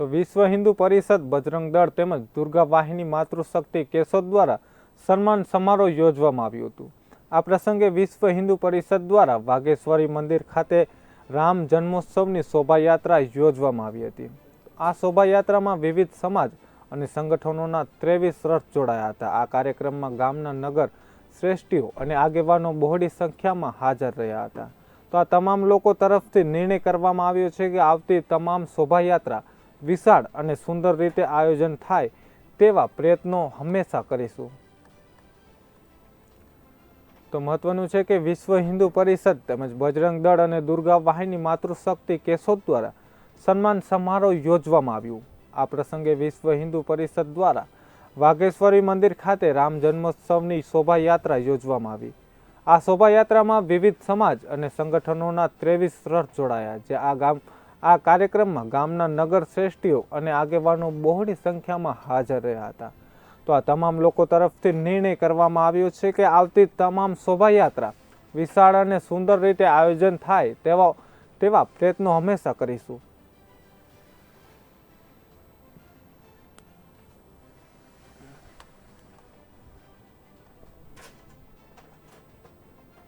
તો વિશ્વ હિન્દુ પરિષદ બજરંગ દળ તેમજ દુર્ગા વાહિની માતૃશક્તિ કેશોદ દ્વારા સન્માન સમારોહ યોજવામાં આવ્યું હતું. આ પ્રસંગે વિશ્વ હિન્દુ પરિષદ દ્વારા વાઘેશ્વરી મંદિર ખાતે રામ જન્મોત્સવની શોભાયાત્રા યોજવામાં આવી હતી. આ શોભાયાત્રામાં વિવિધ સમાજ અને સંગઠનોના ત્રેવીસ રથ જોડાયા હતા. આ કાર્યક્રમમાં ગામના નગર શ્રેષ્ઠીઓ અને આગેવાનો બહોળી સંખ્યામાં હાજર રહ્યા હતા. તો આ તમામ લોકો તરફથી નિર્ણય કરવામાં આવ્યો છે કે આવતી તમામ શોભાયાત્રા વિશાળ અને સુંદર રીતે આયોજન થાય તેવા પ્રયત્નો હંમેશા કરીશું. તો મહત્વનું છે કે વિશ્વ હિન્દુ પરિષદ તેમજ બજરંગ દળ અને દુર્ગા વાહિની માતૃશક્તિ કેશોદ દ્વારા સન્માન સમારોહ યોજવામાં આવ્યું. આ પ્રસંગે વિશ્વ હિન્દુ પરિષદ દ્વારા વાઘેશ્વરી મંદિર ખાતે રામ જન્મોત્સવની શોભાયાત્રા યોજવામાં આવી. આ શોભાયાત્રામાં વિવિધ સમાજ અને સંગઠનોના ત્રેવીસ રથ જોડાયા, જે આ ગામ આ કાર્યક્રમમાં ગામના નગર શ્રેષ્ઠીઓ અને આગેવાનો બહોળી સંખ્યામાં હાજર રહ્યા હતા. તો આ તમામ લોકો તરફથી નિર્ણય કરવામાં આવ્યો છે કે આવતી તમામ શોભાયાત્રા વિશાળ અને સુંદર રીતે આયોજન થાય તેવા તેવા પ્રયત્નો હંમેશા કરીશું.